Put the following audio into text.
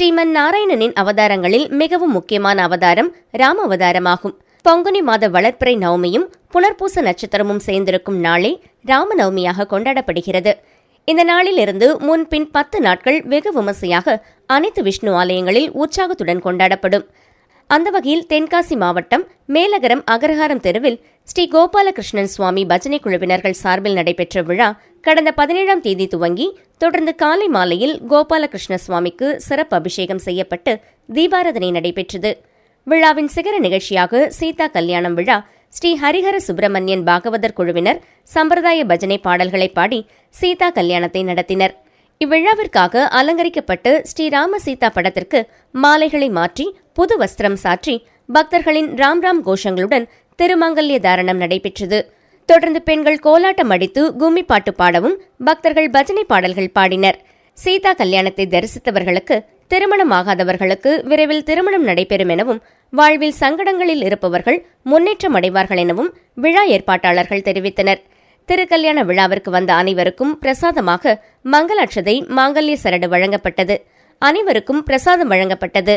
ஸ்ரீமன் நாராயணனின் அவதாரங்களில் மிகவும் முக்கியமான அவதாரம் ராம அவதாரமாகும். பங்குனி மாத வளர்ப்பிறை நவமியும் புனர்பூச நட்சத்திரமும் சேர்ந்திருக்கும் நாளே ராமநவமியாக கொண்டாடப்படுகிறது. இந்த நாளிலிருந்து முன்பின் பத்து நாட்கள் வெகு விமர்சையாக அனைத்து விஷ்ணு ஆலயங்களில் உற்சாகத்துடன் கொண்டாடப்படும். அந்த வகையில் தென்காசி மாவட்டம் மேலகரம் அகரஹாரம் தெருவில் ஸ்ரீ கோபாலகிருஷ்ணன் சுவாமி பஜனை குழுவினர்கள் சார்பில் நடைபெற்ற விழா கடந்த பதினேழாம் தேதி துவங்கி தொடர்ந்து காலை மாலையில் கோபாலகிருஷ்ண சுவாமிக்கு சிறப்பு அபிஷேகம் செய்யப்பட்டு தீபாராதனை நடைபெற்றது. விழாவின் சிகர நிகழ்ச்சியாக சீதா கல்யாணம் விழா ஸ்ரீ ஹரிஹர சுப்பிரமணியன் பாகவதர் குழுவினர் சம்பிரதாய பஜனை பாடல்களை பாடி சீதா கல்யாணத்தை நடத்தினர். இவ்விழாவிற்காக அலங்கரிக்கப்பட்டு ஸ்ரீராம சீதா படத்திற்கு மாலைகளை மாற்றி புது வஸ்திரம் சாற்றி பக்தர்களின் ராம் ராம் கோஷங்களுடன் திருமங்கல்ய தாரணம் நடைபெற்றது. தொடர்ந்து பெண்கள் கோலாட்டம் அடித்து கும்மி பாட்டு பாடவும் பக்தர்கள் பஜனை பாடல்கள் பாடினர். சீதா கல்யாணத்தை தரிசித்தவர்களுக்கு திருமணம் ஆகாதவர்களுக்கு விரைவில் திருமணம் நடைபெறும் எனவும் வாழ்வில் சங்கடங்களில் இருப்பவர்கள் முன்னேற்றம் அடைவார்கள் எனவும் விழா ஏற்பாட்டாளர்கள் தெரிவித்தனர். திருக்கல்யாண விழாவிற்கு வந்த அனைவருக்கும் பிரசாதமாக மங்களாட்சதை மாங்கல்ய சரடு வழங்கப்பட்டது. அனைவருக்கும் பிரசாதம் வழங்கப்பட்டது.